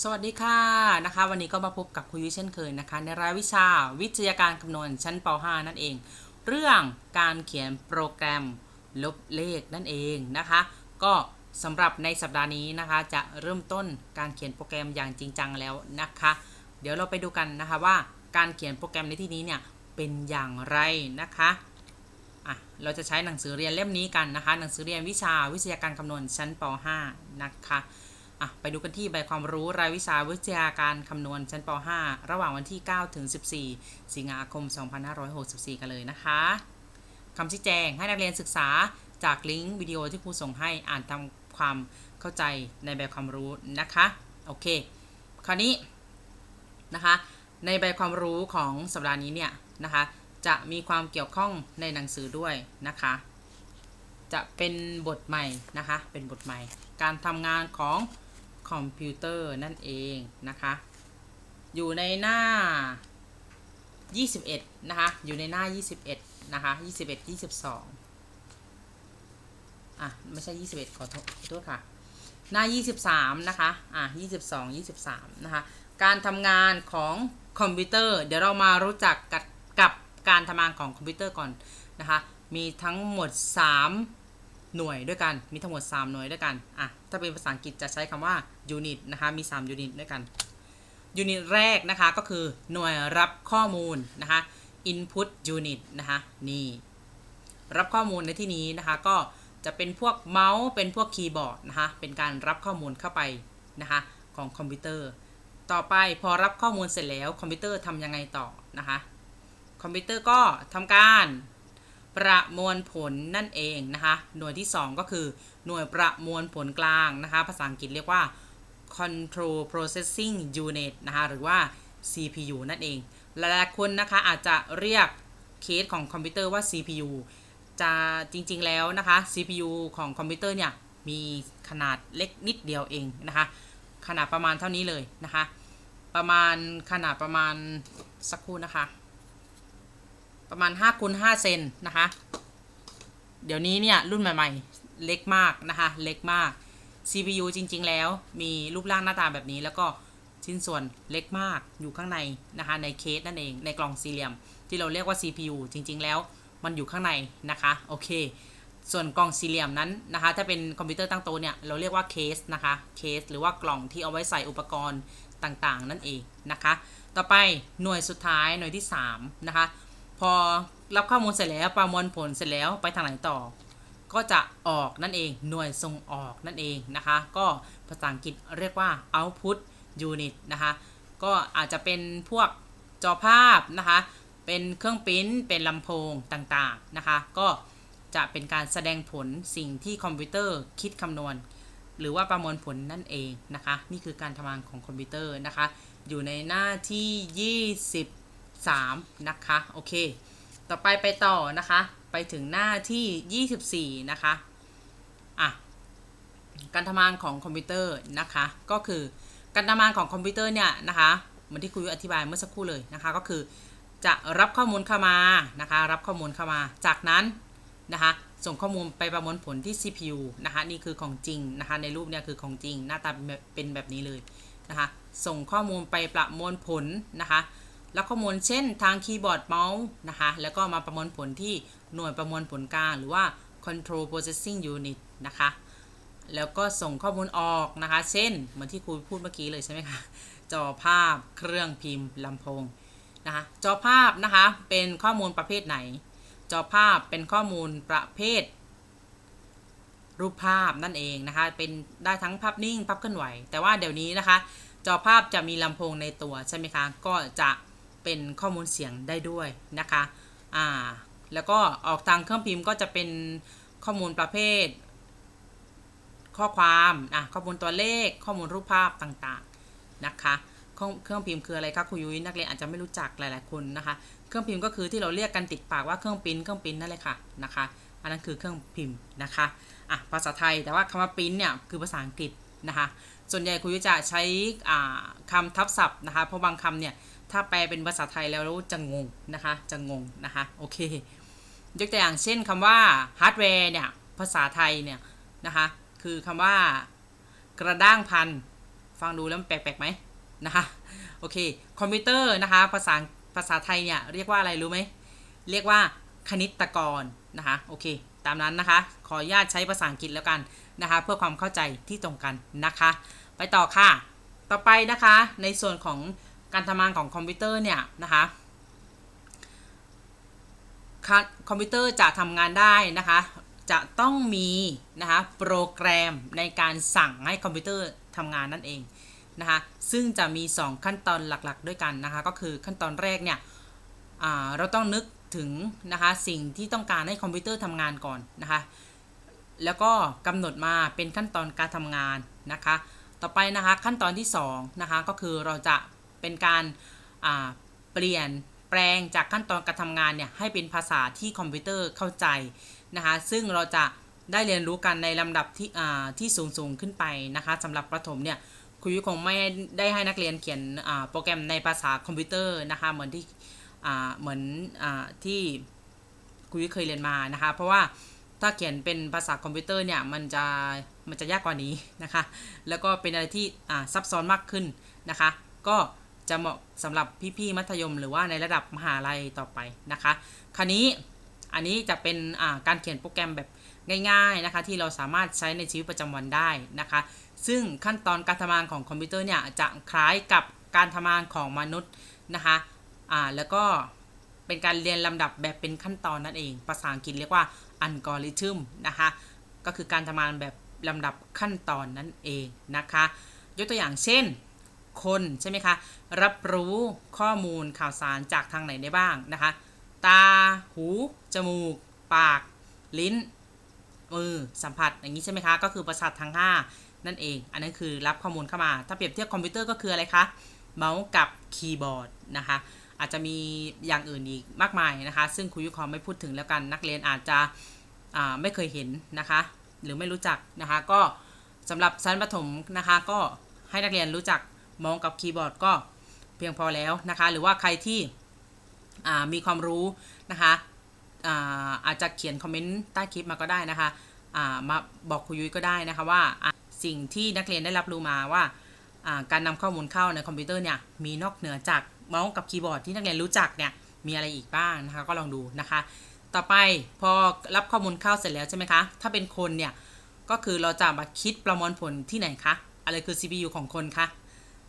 สวัสดีค่ะนะคะวันนี้ก็มาพบกับครูยุ้ยเช่นเคยนะคะ ในรายวิชาวิทยาการคำนวณชั้นป .5 นั่นเอง เรื่องการเขียนโปรแกรมลบเลขนั่นเองนะคะ ก็สำหรับในสัปดาห์นี้นะคะ จะเริ่มต้นการเขียนโปรแกรมอย่างจริงจังแล้วนะคะ เดี๋ยวเราไปดูกันนะคะว่าการเขียนโปรแกรมในที่นี้เนี่ยเป็นอย่างไรนะคะอะเราจะใช้หนังสือเรียนเล่มนี้กันนะคะ หนังสือเรียนวิชาวิทยาการคำนวณชั้นป .5 นะคะ อะไปดูกันที่ใบความรู้รายวิชาวิทยาการคำนวณชั้นป .5 ระหว่างวันที่ 9 ถึง 14 สิงหาคม 2564 กันเลยนะคะคำชี้แจงให้นักเรียนศึกษาจากลิงก์วิดีโอที่ครูส่งให้อ่านทำความเข้าใจในใบความรู้นะคะโอเค คราวนี้นะคะในใบความรู้ของสัปดาห์นี้เนี่ยนะคะจะมีความเกี่ยวข้องในหนังสือด้วยนะคะ จะเป็นบทใหม่นะคะเป็นบทใหม่ การทำงานของ คอมพิวเตอร์นั่นเองนะคะ อยู่ในหน้า 21 นะคะ อยู่ในหน้า 21 นะคะ 21 22 อะ ไม่ใช่ 21ขอโทษขอโทษค่ะ หน้า 23 นะคะ อะ 22 23 นะคะ การทำงานของคอมพิวเตอร์ เดี๋ยวเรามารู้จักกับกับการทำงานของคอมพิวเตอร์ก่อนนะคะ มีทั้งหมด 3 หน่วยด้วยกัน มีทั้งหมด 3 หน่วยด้วยกัน อะ ถ้าเป็นภาษาอังกฤษจะใช้คำว่า unit นะคะมี3 unit ด้วยกัน unit แรกนะคะก็คือหน่วยรับข้อมูลนะคะ input unit นะคะนี่รับข้อมูลในที่นี้นะคะก็จะเป็นพวกเมาส์เป็นพวกคีย์บอร์ดนะคะเป็นการรับข้อมูลเข้าไปนะคะของคอมพิวเตอร์ ต่อไปพอรับข้อมูลเสร็จแล้วคอมพิวเตอร์ทำยังไงต่อนะคะคอมพิวเตอร์ก็ทำการประมวลผลนั่นเองนะคะหน่วยที่ 2 ก็คือหน่วยประมวลผลกลางนะคะภาษาอังกฤษเรียกว่า Control Processing Unit นะคะหรือว่า CPU นั่นเอง หลายๆคนนะคะอาจจะเรียกเคสของคอมพิวเตอร์ว่า CPU จะจริงๆแล้วนะคะ CPU ของคอมพิวเตอร์เนี่ยมีขนาดเล็กนิดเดียวเองนะคะ ขนาดประมาณเท่านี้เลยนะคะ ประมาณขนาดประมาณสักครู่นะคะ ประมาณ5คูณ5เซนนะคะ เดี๋ยวนี้เนี่ยรุ่นใหม่ ๆ เล็กมากนะคะ เล็กมาก CPU จริง ๆ แล้วมีรูปร่างหน้าตาแบบนี้ แล้วก็ชิ้นส่วนเล็กมากอยู่ข้างในนะคะในเคสนั่นเองในกล่องสี่เหลี่ยม ที่เราเรียกว่า CPU จริง ๆ แล้วมันอยู่ข้างในนะคะโอเค ส่วนกล่องสี่เหลี่ยมนั้นนะคะ ถ้าเป็นคอมพิวเตอร์ตั้งโต๊ะเนี่ยเราเรียกว่าเคสนะคะเคส หรือว่ากล่องที่เอาไว้ใส่อุปกรณ์ต่างๆ นั่นเองนะคะ ต่อไปหน่วยสุดท้ายหน่วยที่3นะคะพอรับข้อมูลเสร็จแล้วประมวลผลเสร็จแล้วไปทางไหนต่อ ก็จะออกนั่นเอง หน่วยส่งออกนั่นเองนะคะ ก็ภาษาอังกฤษเรียกว่า output unit นะคะ ก็อาจจะเป็นพวกจอภาพนะคะ เป็นเครื่องปริ้นเป็นลำโพงต่างๆนะคะ ก็จะเป็นการแสดงผลสิ่งที่คอมพิวเตอร์คิดคำนวณ หรือว่าประมวลผลนั่นเองนะคะ นี่คือการทำงานของคอมพิวเตอร์นะคะ อยู่ในหน้าที่ 23 นะคะ โอเค ต่อไปไปต่อนะคะ ไปถึงหน้าที่ 24 นะคะอะการทำงานของคอมพิวเตอร์นะคะ ก็คือการทำงานของคอมพิวเตอร์เนี่ยนะคะเหมือนที่ครูอธิบายเมื่อสักครู่เลยนะคะ ก็คือจะรับข้อมูลเข้ามานะคะ รับข้อมูลเข้ามา จากนั้นนะคะ ส่งข้อมูลไปประมวลผลที่ CPU นะคะ นี่คือของจริงนะคะ ในรูปเนี่ยคือของจริงหน้าตาเป็นแบบนี้เลยนะคะ ส่งข้อมูลไปประมวลผลนะคะ แล้วข้อมูลเช่นทางคีย์บอร์ดเมาส์นะคะ แล้วก็มาประมวลผลที่หน่วยประมวลผลกลางหรือว่า Control Processing Unit นะคะ แล้วก็ส่งข้อมูลออกนะคะ เช่น เหมือนที่ครูพูดเมื่อกี้เลยใช่ไหมคะ จอภาพ เครื่องพิมพ์ลำโพงนะคะ จอภาพนะคะ เป็นข้อมูลประเภทไหน จอภาพเป็นข้อมูลประเภท รูปภาพนั่นเองนะคะ เป็นได้ทั้งภาพนิ่ง ภาพเคลื่อนไหว แต่ว่าเดี๋ยวนี้นะคะ จอภาพจะมีลำโพงในตัวใช่ไหมคะ ก็จะ เป็นข้อมูลเสียงได้ด้วยนะคะอ่าแล้วก็ออกทางเครื่องพิมพ์ก็จะเป็นข้อมูลประเภท ข้อความอะข้อมูลตัวเลข ข้อมูลรูปภาพต่างๆนะคะเครื่องพิมพ์คืออะไรคะครูยุ้ยนักเรียนอาจจะไม่รู้จักหลายๆคนนะคะ เครื่องพิมพ์ก็คือที่เราเรียกกันติดปากว่าเครื่องพิมพ์เครื่องพิมพ์นั่นเลยค่ะนะคะอันนั้นคือเครื่องพิมพ์นะคะอะภาษาไทยแต่ว่าคำว่าพิมพ์เนี่ยคือภาษาอังกฤษนะคะ ส่วนใหญ่ครูยุ้ยจะใช้คำทับศัพท์นะคะเพราะบางคำเนี่ย ถ้าแปลเป็นภาษาไทยแล้วจะงงนะคะ จะงงนะคะโอเค ยกตัวอย่างเช่นคำว่าฮาร์ดแวร์เนี่ยภาษาไทยเนี่ยนะคะคือคำว่ากระด้างพันฟังดูแล้วมันแปลกๆไหมนะคะโอเคคอมพิวเตอร์นะคะภาษาภาษาไทยเนี่ยเรียกว่าอะไรรู้ไหมเรียกว่าคณิตกรนะคะโอเค ตามนั้นนะคะ ขออนุญาตใช้ภาษาอังกฤษแล้วกันนะคะ เพื่อความเข้าใจที่ตรงกันนะคะ ไปต่อค่ะ ต่อไปนะคะในส่วนของ การทำงานของคอมพิวเตอร์เนี่ยนะคะคอมพิวเตอร์จะทำงานได้นะคะ จะต้องมีนะคะโปรแกรมในการสั่งให้คอมพิวเตอร์ทำงานนั่นเองนะคะซึ่งจะมี 2 ขั้นตอนหลักๆ ด้วยกันนะคะก็คือขั้นตอนแรกเนี่ยเราต้องนึกถึงนะคะสิ่งที่ต้องการให้คอมพิวเตอร์ทำงานก่อนนะคะแล้วก็กำหนดมาเป็นขั้นตอนการทำงานนะคะ ต่อไปนะคะขั้นตอนที่2นะคะก็คือเราจะ เป็นการเปลี่ยนแปลงจากขั้นตอนการทำงานเนี่ยให้เป็นภาษาที่คอมพิวเตอร์เข้าใจนะคะซึ่งเราจะได้เรียนรู้กันในลำดับที่ที่สูงสูงขึ้นไปนะคะสำหรับประถมเนี่ยครูยุ้ยคงไม่ได้ให้นักเรียนเขียนโปรแกรมในภาษาคอมพิวเตอร์นะคะเหมือนที่เหมือนอที่ครูยุ้ยเคยเรียนมานะคะ เพราะว่าถ้าเขียนเป็นภาษาคอมพิวเตอร์เนี่ยมันจะมันจะยากกว่านี้นะคะ แล้วก็เป็นอะไรที่ซับซ้อนมากขึ้นนะคะ ก็ จะเหมาะสำหรับพี่ๆมัธยม หรือว่าในระดับมหาลัยต่อไปนะคะ คราวนี้อันนี้จะเป็นการเขียนโปรแกรมแบบง่ายๆนะคะ ที่เราสามารถใช้ในชีวิตประจำวันได้นะคะ ซึ่งขั้นตอนการทำงานของคอมพิวเตอร์เนี่ยจะคล้ายกับการทำงานของมนุษย์นะคะอ่าแล้วก็เป็นการเรียนลำดับแบบเป็นขั้นตอนนั่นเอง ภาษาอังกฤษเรียกว่าอัลกอริทึมนะคะก็คือการทำงานแบบลำดับขั้นตอนนั่นเองนะคะ ยกตัวอย่างเช่น คนใช่ไหมคะรับรู้ข้อมูลข่าวสารจากทางไหนได้บ้างนะคะ ตาหู จมูก ปาก ลิ้น มือสัมผัสอย่างนี้ใช่ไหมคะก็คือประสาททั้ง 5 นั่นเอง อันนั้นคือรับข้อมูลเข้ามา ถ้าเปรียบเทียบคอมพิวเตอร์ก็คืออะไรคะเมาส์กับคีย์บอร์ดนะคะอาจจะมีอย่างอื่นอีกมากมายนะคะ ซึ่งครูยุคอมไม่พูดถึงแล้วกันนักเรียนอาจจะไม่เคยเห็นนะคะ หรือไม่รู้จักนะคะ ก็สำหรับชั้นประถมนะคะ ก็ให้นักเรียนรู้จัก มาส์กับคีย์บอร์ดก็เพียงพอแล้วนะคะ หรือว่าใครที่มีความรู้นะคะอาอาจจะเขียนคอมเมนต์ใต้คลิปมาก็ได้นะคะามาบอกครูยุ้ยก็ได้นะคะว่าสิ่งที่นักเรียนได้รับรู้มาว่าาการนำข้อมูลเข้าในคอมพิวเตอร์เนี่ยมีนอกเหนือจากเมาส์กับคีย์บอร์ดที่นักเรียนรู้จักเนี่ยมีอะไรอีกบ้างนะคะก็ลองดูนะคะ ต่อไปพอรับข้อมูลเข้าเสร็จแล้วใช่ไหมคะ ถ้าเป็นคนเนี่ยก็คือเราจะมาคิดประมวลผลที่ไหนคะ อะไรคือ CPU ของคนคะ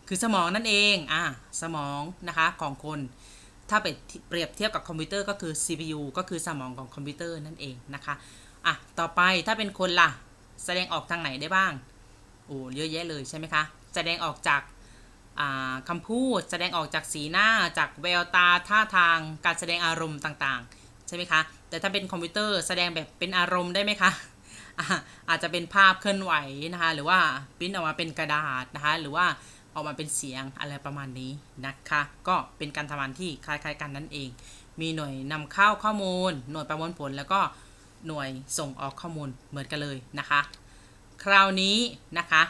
คือสมองนั่นเองอ่าสมองนะคะของคน ถ้าไปเปรียบเทียบกับคอมพิวเตอร์ก็คือ CPU ก็คือสมองของคอมพิวเตอร์นั่นเองนะคะอะต่อไปถ้าเป็นคนล่ะ แสดงออกทางไหนได้บ้างโอ้เยอะแยะเลยใช่ไหมคะ แสดงออกจากาคำพูดแสดงออกจากสีหน้าจากแววตาท่าทางการแสดงอารมณ์ต่างๆ ใช่ไหมคะ แต่ถ้าเป็นคอมพิวเตอร์แสดงแบบเป็นอารมณ์ได้ไหมคะอาจจะเป็นภาพเคลื่อนไหวนะคะ หรือว่าปริ้นออกมาเป็นกระดาษนะคะ หรือว่า ออกมาเป็นเสียงอะไรประมาณนี้นะคะ ก็เป็นการทำงานที่คล้ายๆกันนั่นเอง มีหน่วยนำเข้าข้อมูล หน่วยประมวลผลแล้วก็หน่วยส่งออกข้อมูลเหมือนกันเลยนะคะ คราวนี้นะคะ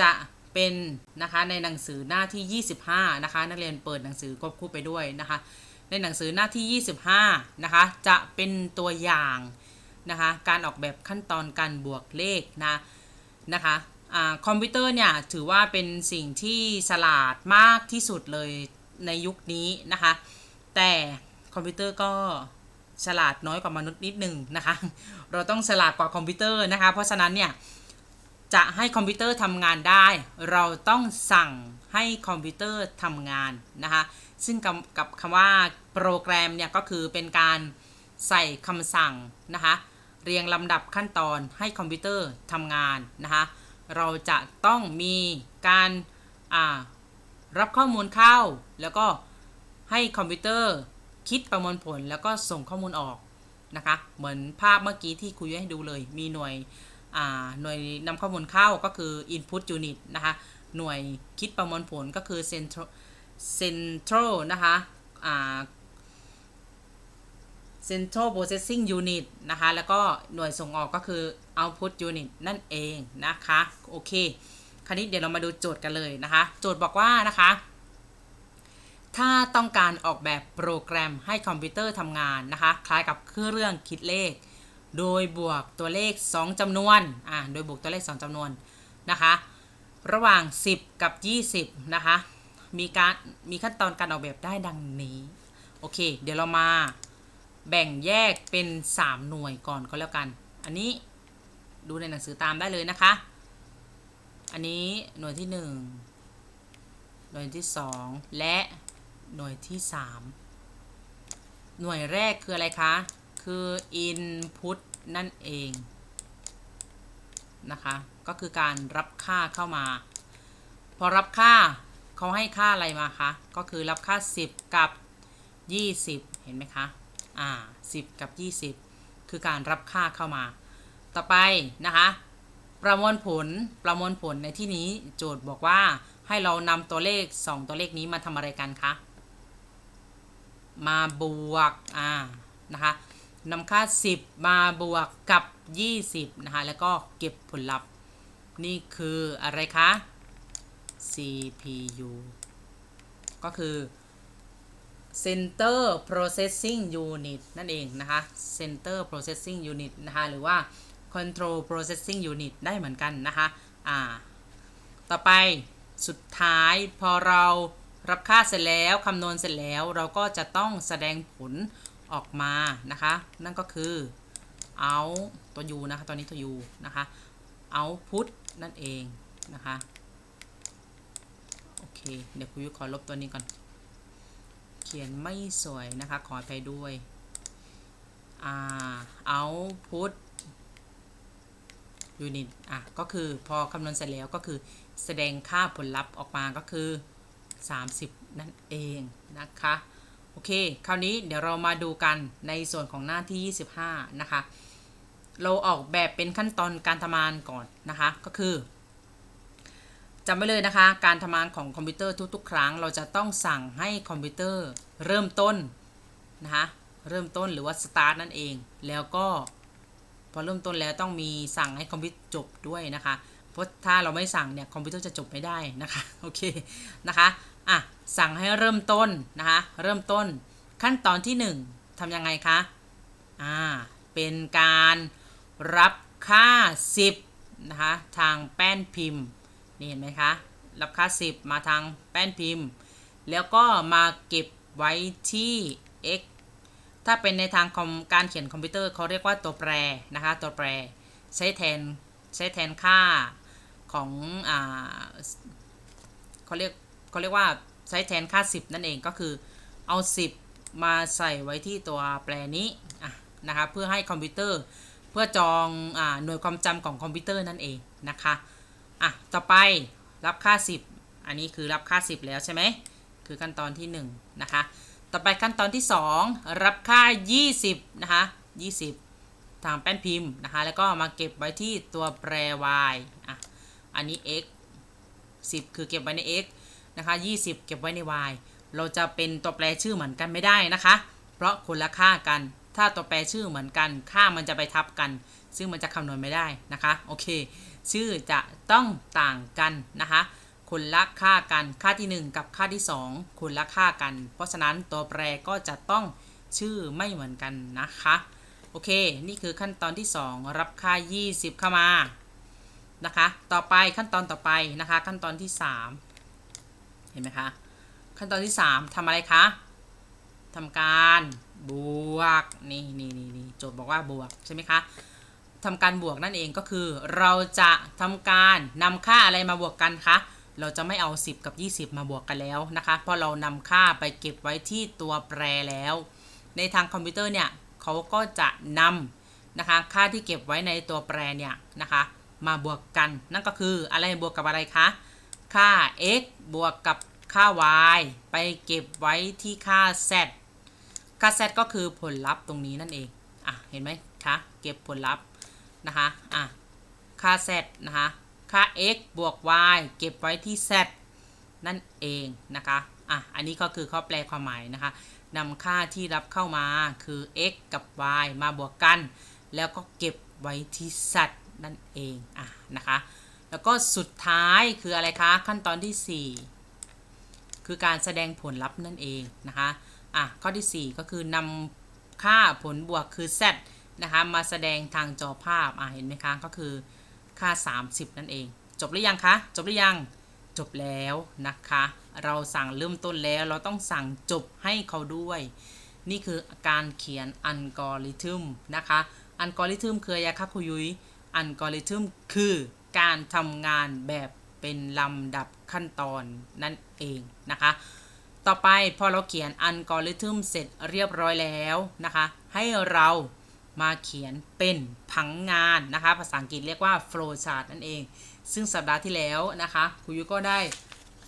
จะเป็นนะคะในหนังสือหน้าที่ 25 นะคะ นักเรียนเปิดหนังสือควบคู่ไปด้วยนะคะ ในหนังสือหน้าที่ 25 นะคะ จะเป็นตัวอย่างนะคะ การออกแบบขั้นตอนการบวกเลขนะนะคะ คอมพิวเตอร์เนี่ยถือว่าเป็นสิ่งที่ฉลาดมากที่สุดเลยในยุคนี้นะคะ แต่คอมพิวเตอร์ก็ฉลาดน้อยกว่ามนุษย์นิดนึงนะคะ เราต้องฉลาดกว่าคอมพิวเตอร์นะคะ เพราะฉะนั้นเนี่ยจะให้คอมพิวเตอร์ทำงานได้ เราต้องสั่งให้คอมพิวเตอร์ทำงานนะคะ ซึ่งกับกับคำว่าโปรแกรมเนี่ยก็คือเป็นการใส่คำสั่งนะคะ เรียงลำดับขั้นตอนให้คอมพิวเตอร์ทำงานนะคะ เราจะต้องมีการรับข้อมูลเข้า แล้วก็ให้คอมพิวเตอร์คิดประมวลผลแล้วก็ส่งข้อมูลออกนะคะ เหมือนภาพเมื่อกี้ที่คุยให้ดูเลย มีหน่วยหน่วยนำข้อมูลเข้าก็คือ input unit นะคะ หน่วยคิดประมวลผลก็คือ central central นะคะอ่า central processing unit นะคะ แล้วก็หน่วยส่งออกก็คือ output unit นั่นเองนะคะโอเค คราวนี้เดี๋ยวเรามาดูโจทย์กันเลยนะคะ โจทย์บอกว่านะคะ ถ้าต้องการออกแบบโปรแกรมให้คอมพิวเตอร์ทำงานนะคะ คล้ายกับเครื่องคิดเลข โดยบวกตัวเลข 2จำนวนอ่าโดยบวกตัวเลข 2จำนวนนะคะ ระหว่าง 10 กับ 20 นะคะมีการมีขั้นตอนการออกแบบได้ดังนี้โอเค เดี๋ยวเรามาแบ่งแยกเป็น 3 หน่วยก่อนก็แล้วกัน อันนี้ ดูในหนังสือตามได้เลยนะคะ อันนี้หน่วยที่ 1 หน่วยที่ 2 และหน่วยที่ 3 หน่วยแรกคืออะไรคะ คือ input นั่นเองนะคะ ก็คือการรับค่าเข้ามา พอรับค่าเขาให้ค่าอะไรมาคะ ก็คือรับค่า 10 กับ 20 เห็นไหมคะ อ่า 10 กับ 20 คือการรับค่าเข้ามา ต่อไปนะคะ ประมวลผลประมวลผลในที่นี้โจทย์บอกว่าให้เรานำตัวเลข 2 ตัวเลขนี้มาทำอะไรกันคะมาบวกอ่านะคะนำค่า 10 มาบวกกับ 20นะคะแล้วก็เก็บผลลัพธ์ นี่คืออะไรคะ CPU ก็คือ Center Processing Unit นั่นเองนะคะ Center Processing Unit นะคะหรือว่า Control Processing Unit ได้เหมือนกันนะคะอ่าต่อไปสุดท้ายพอเรารับค่าเสร็จแล้วคำนวณเสร็จแล้วเราก็จะต้องแสดงผลออกมานะคะ นั่นก็คือ out ตัว u นะคะตอนนี้ตัว u นะคะ output นั่นเองนะคะโอเคเดี๋ยวครูยุขอลบตัวนี้ก่อน เขียนไม่สวยนะคะขออภัยด้วยอ่า output unit อะก็คือพอคำนวณเสร็จแล้วก็คือแสดงค่าผลลัพธ์ออกมาก็คือ 30 นั่นเองนะคะ โอเค คราวนี้เดี๋ยวเรามาดูกันในส่วนของหน้าที่ 25 นะคะ เราออกแบบเป็นขั้นตอนการทำงานก่อนนะคะ ก็คือจำไว้เลยนะคะ การทำงานของคอมพิวเตอร์ทุกๆ ครั้ง เราจะต้องสั่งให้คอมพิวเตอร์เริ่มต้นนะคะ เริ่มต้นหรือว่า start นั่นเอง แล้วก็ พอเริ่มต้นแล้วต้องมีสั่งให้คอมพิวเตอร์จบด้วยนะคะ เพราะถ้าเราไม่สั่งเนี่ยคอมพิวเตอร์จะจบไม่ได้นะคะโอเคนะคะอะสั่งให้เริ่มต้นนะคะเริ่มต้นขั้นตอนที่ 1ทำยังไงคะอ่าเป็นการรับค่า 10นะคะทางแป้นพิมพ์นี่เห็นไหมคะรับค่า 10 มาทางแป้นพิมพ์ แล้วก็มาเก็บไว้ที่ x ถ้าเป็นในทางการเขียนคอมพิวเตอร์เขาเรียกว่าตัวแปรนะคะตัวแปรใช้แทนใช้แทนค่าของอ่าเขาเรียกเขาเรียกว่าใช้แทนค่า 10 นั่นเองก็คือเอา 10 มาใส่ไว้ที่ตัวแปรนี้นะคะเพื่อให้คอมพิวเตอร์เพื่อจองอหน่วยความจำของคอมพิวเตอร์นั่นเองนะคะอะต่อไปรับค่า 10 อันนี้คือรับค่า 10 แล้วใช่ไหมคือขั้นตอนที่ 1 นะคะ ต่อไปขั้นตอนที่ 2 รับค่า 20 นะคะ 20 ทางแป้นพิมพ์นะคะ แล้วก็มาเก็บไว้ที่ตัวแปร y อะ อันนี้ x 10 คือเก็บไว้ใน x นะคะ 20 เก็บไว้ใน y เราจะเป็นตัวแปรชื่อเหมือนกันไม่ได้นะคะ เพราะคนละค่ากัน ถ้าตัวแปรชื่อเหมือนกัน ค่ามันจะไปทับกัน ซึ่งมันจะคำนวณไม่ได้นะคะ โอเค ชื่อจะต้องต่างกันนะคะ คนละค่ากันค่าที่ 1 กับค่าที่ 2 คนละค่ากัน เพราะฉะนั้นตัวแปรก็จะต้องชื่อไม่เหมือนกันนะคะ โอเค นี่คือขั้นตอนที่ 2 รับค่า 20 เข้ามานะคะ ต่อไปขั้นตอนต่อไปนะคะ ขั้นตอนที่ 3 เห็นไหมคะ ขั้นตอนที่ 3ทำอะไรคะทำการบวกนี่นี่นี่นี่โจทย์บอกว่าบวกใช่ไหมคะทำการบวกนั่นเองก็คือ เราจะทำการนำค่าอะไรมาบวกกันคะ เราจะไม่เอา 10 กับ 20 มาบวกกันแล้วนะคะ เพราะเรานำค่าไปเก็บไว้ที่ตัวแปรแล้ว ในทางคอมพิวเตอร์เนี่ยเขาก็จะนำนะคะ ค่าที่เก็บไว้ในตัวแปรเนี่ยนะคะ มาบวกกัน นั่นก็คืออะไรบวกกับอะไรคะ ค่า x บวกกับค่า y ไปเก็บไว้ที่ค่า z ค่า z ก็คือผลลัพธ์ตรงนี้นั่นเอง อะ เห็นไหมคะ เก็บผลลัพธ์นะคะ อะ ค่า z นะคะ ค่า x บวก y เก็บไว้ที่ z นั่นเองนะคะ อะ อันนี้ก็คือข้อแปลความหมายนะคะนำค่าที่รับเข้ามาคือ x กับ y มาบวกกัน แล้วก็เก็บไว้ที่ z นั่นเอง อะ นะคะ แล้วก็สุดท้ายคืออะไรคะ ขั้นตอนที่ 4 คือการแสดงผลลัพธ์นั่นเองนะคะ อะ ข้อที่ 4 ก็คือนำค่าผลบวกคือ z นะคะ มาแสดงทางจอภาพ อะ เห็นไหมคะ ก็คือ ค่า 30 นั่นเอง จบหรือยังคะ จบหรือยัง จบแล้วนะคะ เราสั่งเริ่มต้นแล้ว เราต้องสั่งจบให้เขาด้วย นี่คือการเขียนอัลกอริทึมนะคะ อัลกอริทึมคืออะไรคะครูยุย้ย อัลกอริทึมคือการทำงานแบบเป็นลำดับขั้นตอนนั่นเองนะคะ ต่อไปพอเราเขียนอัลกอริทึมเสร็จเรียบร้อยแล้วนะคะ ให้เรา มาเขียนเป็นผังงานนะคะ ภาษาอังกฤษเรียกว่า flow chart นั่นเอง ซึ่งสัปดาห์ที่แล้วนะคะครูยุก็ได้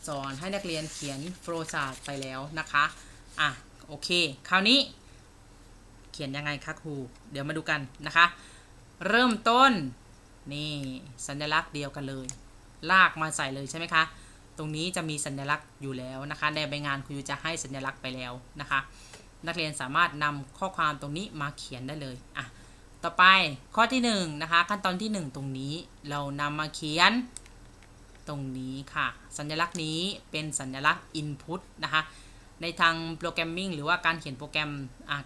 สอนให้นักเรียนเขียน flow chart ไปแล้วนะคะอะโอเค คราวนี้ เขียนยังไงคะครู เดี๋ยวมาดูกันนะคะ เริ่มต้นนี่สัญลักษณ์เดียวกันเลย ลากมาใส่เลยใช่ไหมคะตรงนี้จะมีสัญลักษณ์อยู่แล้วนะคะในใบงานครูจะให้สัญลักษณ์ไปแล้วนะคะ นักเรียนสามารถนำข้อความตรงนี้มาเขียนได้เลยอะต่อไปข้อที่1นงนะคะขั้นตอนที่ 1 ตรงนี้เรานำมาเขียนตรงนี้ค่ะ สัญลักษณ์นี้เป็นสัญลักษณ์ input นะคะในทางโปรแกรมมิ่งหรือว่าการเขียนโปรแกรม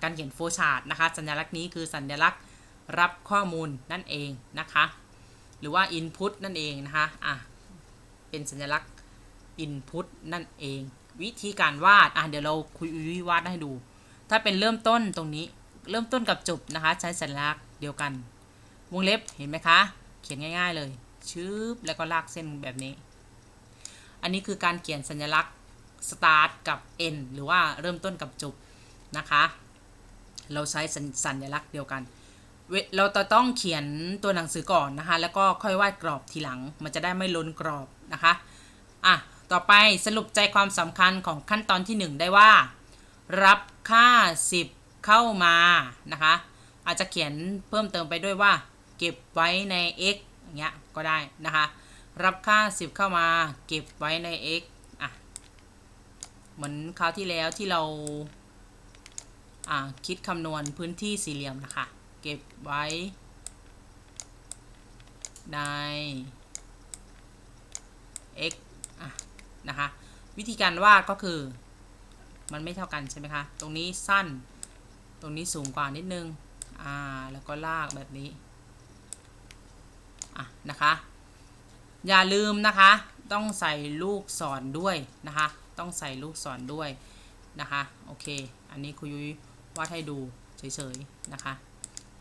การเขียนโฟชาร์ตนะคะ สัญลักษณ์นี้คือสัญลักษณ์รับข้อมูลนั่นเองนะคะ หรือว่า input นั่นเองนะคะอะเป็นสัญลักษณ์ input นั่นเอง วิธีการวาดอะเดี๋ยวเราคุยวิวาดให้ดู ถ้าเป็นเริ่มต้นตรงนี้ เริ่มต้นกับจบนะคะ ใช้สัญลักษณ์เดียวกัน วงเล็บเห็นไหมคะ เขียนง่าย ๆ เลยชืบแล้วก็ลากเส้นแบบนี้ อันนี้คือการเขียนสัญลักษณ์ start กับ end หรือว่าเริ่มต้นกับจบนะคะ เราใช้สัญสญลักษณ์เดียวกัน เราต้องเขียนตัวหนังสือก่อนนะคะ แล้วก็ค่อยวาดกรอบทีหลัง มันจะได้ไม่ล้นกรอบนะคะอะต่อไปสรุปใจความสำคัญของขั้นตอนที่ 1 ได้ว่า รับ ค่า 10 เข้ามานะคะ อาจจะเขียนเพิ่มเติมไปด้วยว่า เก็บไว้ใน x อย่างเงี้ยก็ได้นะคะ รับค่า 10 เข้ามาเก็บไว้ใน x อะเหมือนคราวที่แล้วที่เราอ่าคิดคำนวณพื้นที่สี่เหลี่ยมนะคะ เก็บไว้ใน x อะนะคะ วิธีการวาดก็คือ มันไม่เท่ากันใช่ไหมคะ ตรงนี้สั้น ตรงนี้สูงกว่านิดนึง อ่า แล้วก็ลากแบบนี้ อะ นะคะ อย่าลืมนะคะ ต้องใส่ลูกศรด้วยนะคะ ต้องใส่ลูกศรด้วยนะคะ โอเค อันนี้ครูยุ้ยวาดให้ดูเฉยๆนะคะ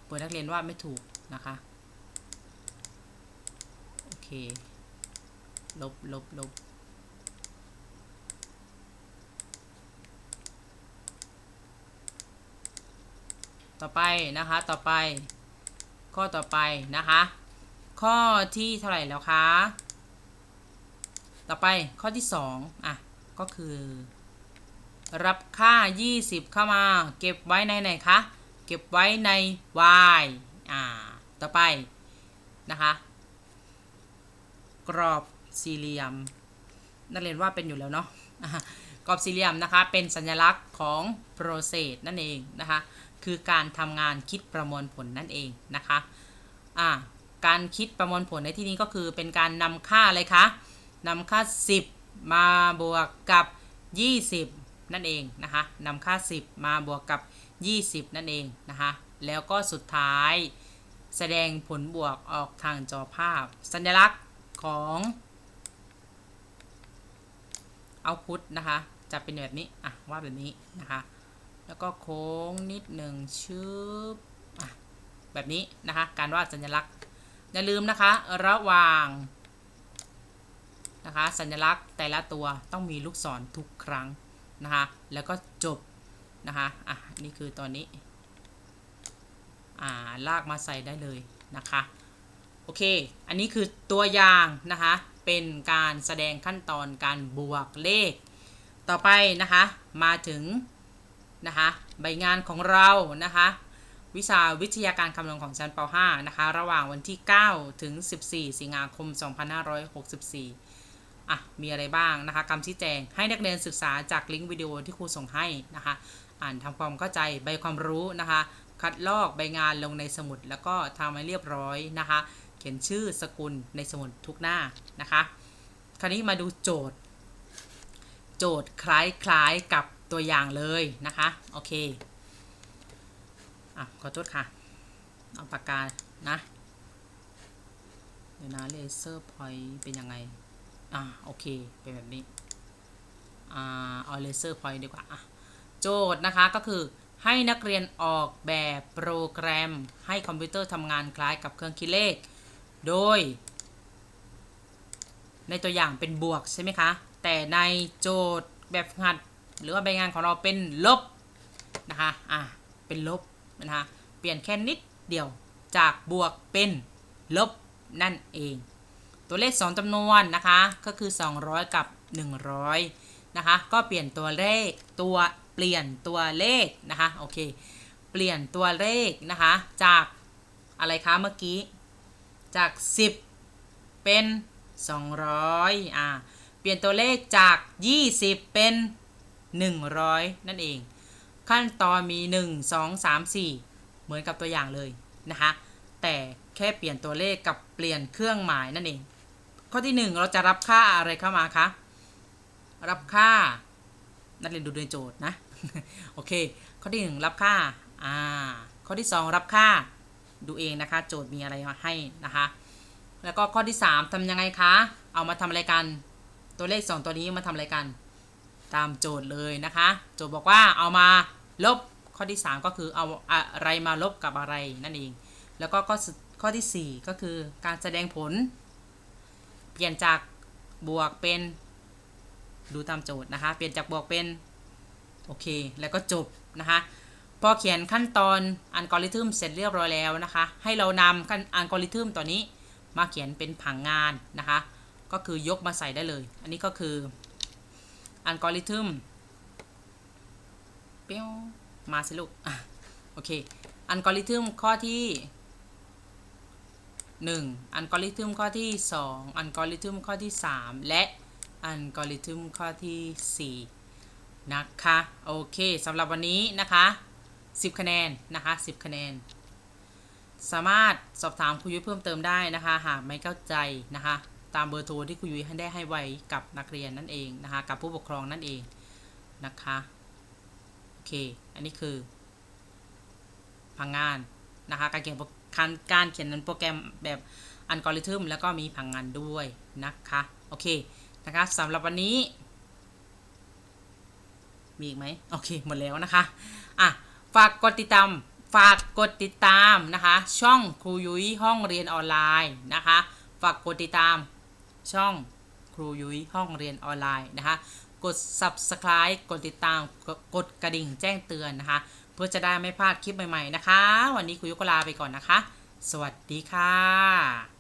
เปิดนักเรียนวาดไม่ถูกนะคะ โอเค ลบลบลบ ต่อไปนะคะต่อไป ข้อต่อไปนะคะ ข้อที่เท่าไหร่แล้วคะต่อไปข้อที่2อะก็คือ รับค่า 20 เข้ามา เก็บไว้ในไหนคะเก็บไว้ใน y อ่าต่อไปนะคะกรอบสี่เหลี่ยม นักเรียนว่าเป็นอยู่แล้วเนาะอะกรอบสี่เหลี่ยมนะคะ เป็นสัญลักษณ์ของ process นั่นเองนะคะ คือการทำงานคิดประมวลผลนั่นเองนะคะอ่าการคิดประมวลผลในที่นี้ก็คือเป็นการนำค่าอะไรคะนำค่า 10 มาบวกกับ 20 นั่นเองนะคะนำค่า 10 มาบวกกับ 20 นั่นเองนะคะแล้วก็สุดท้ายแสดงผลบวกออกทางจอภาพ สัญลักษณ์ของเอาพุทนะคะ จะเป็นแบบนี้ อะวาดแบบนี้นะคะ แล้วก็โค้งนิดหนึ่งชืบอะแบบนี้นะคะ การวาดสัญลักษณ์ อย่าลืมนะคะระหว่างนะคะสัญลักษณ์แต่ละตัวต้องมีลูกศรทุกครั้งนะคะ แล้วก็จบนะคะอะนี่คือตอนนี้อ่าลากมาใส่ได้เลยนะคะโอเค อันนี้คือตัวอย่างนะคะ เป็นการแสดงขั้นตอนการบวกเลข ต่อไปนะคะ มาถึง นะคะใบงานของเรานะคะวิชาวิทยาการคำนวณของชั้นป .5 นะคะ ระหว่างวันที่ 9 ถึง 14 สิงหาคม 2564 อะ มีอะไรบ้างนะคะคำชี้แจงให้นักเรียนศึกษาจากลิงก์วิดีโอที่ครูส่งให้นะคะ อ่านทำความเข้าใจใบความรู้นะคะ คัดลอกใบงานลงในสมุด แล้วก็ทำให้เรียบร้อยนะคะ เขียนชื่อสกุลในสมุดทุกหน้านะคะ คราวนี้มาดูโจทย์ โจทย์คล้ายๆกับ ตัวอย่างเลยนะคะโอเคอะขอโทษค่ะ เอาปากกานะเดี๋ยวนะเลเซอร์พอยต์เป็นยังไงอ่าโอเคเป็นแบบนี้อ่าเอาเลเซอร์พอยต์ดีกว่าอะโจทย์นะคะก็คือให้นักเรียนออกแบบโปรแกรมให้คอมพิวเตอร์ทำงานคล้ายกับเครื่องคิดเลข โดย ในตัวอย่างเป็นบวกใช่ไหมคะ แต่ในโจทย์แบบหัด หรือว่าใบงานของเราเป็นลบนะคะอะเป็นลบนะคะเปลี่ยนแค่นิดเดียวจากบวกเป็นลบนั่นเอง ตัวเลข 2จำนวนนะคะก็คือ 200 กับ 100นะคะก็เปลี่ยนตัวเลขตัวเปลี่ยนตัวเลขนะคะโอเคเปลี่ยนตัวเลขนะคะจากอะไรคะเมื่อกี้จาก 10 เป็น 200อ่าเปลี่ยนตัวเลขจาก 20 เป็น 100 นั่นเอง ขั้นตอนมี 1 2 3 4 เหมือนกับตัวอย่างเลยนะคะ แต่แค่เปลี่ยนตัวเลขกับเปลี่ยนเครื่องหมายนั่นเอง ข้อที่ 1 เราจะรับค่าอะไรเข้ามาคะ รับค่า นักเรียนดูในโจทย์นะ โอเค ข้อที่ 1 รับค่า อ่า ข้อที่ 2 รับค่า ดูเองนะคะ โจทย์มีอะไรมาให้นะคะ แล้วก็ข้อที่ 3ทำยังไงคะ เอามาทำอะไรกัน ตัวเลข 2 ตัวนี้มาทำอะไรกัน ตามโจทย์เลยนะคะ โจทย์บอกว่าเอามาลบข้อที่ 3 ก็คือเอาอะไรมาลบกับอะไรนั่นเอง แล้วก็ข้อข้อที่ 4 ก็คือการแสดงผล เปลี่ยนจากบวกเป็นดูตามโจทย์นะคะ เปลี่ยนจากบวกเป็นโอเค แล้วก็จบนะคะ พอเขียนขั้นตอนอัลกอริทึมเสร็จเรียบร้อยแล้วนะคะ ให้เรานำขั้นอัลกอริทึมตัวนี้มาเขียนเป็นผังงานนะคะ ก็คือยกมาใส่ได้เลย อันนี้ก็คือ อัลกอริทึมเปี้ยวมาสิลูกอะโอเคอัลกอริทึมข้อที่1อัลกอริทึมข้อที่ 2อัลกอริทึมข้อที่ 3 และอัลกอริทึมข้อที่ 4 นะคะ โอเคสำหรับวันนี้นะคะ 10 คะแนนนะคะ 10 คะแนน สามารถสอบถามครูยุ้ยเพิ่มเติมได้นะคะ หากไม่เข้าใจนะคะ ตามเบอร์โทรที่ครูยุ้ยได้ให้ไว้กับนักเรียนนั่นเองนะคะ กับผู้ปกครองนั่นเองนะคะโอเค อันนี้คือผังงานนะคะการเขียนโปรการการเขียนโปรแกรมแบบอัลกอริทึมแล้วก็มีผังงานด้วยนะคะโอเคนะคะสำหรับวันนี้ มีอีกไหมโอเค หมดแล้วนะคะอะฝากกดติดตามฝากกดติดตามนะคะ ช่องครูยุ้ยห้องเรียนออนไลน์นะคะ ฝากกดติดตาม ช่องครูยุ้ยห้องเรียนออนไลน์นะคะ กด subscribe กดติดตามกดกดกระดิ่งแจ้งเตือนนะคะ เพื่อจะได้ไม่พลาดคลิปใหม่ ๆ นะคะ วันนี้ครูยุ้ยก็ลาไปก่อนนะคะ สวัสดีค่ะ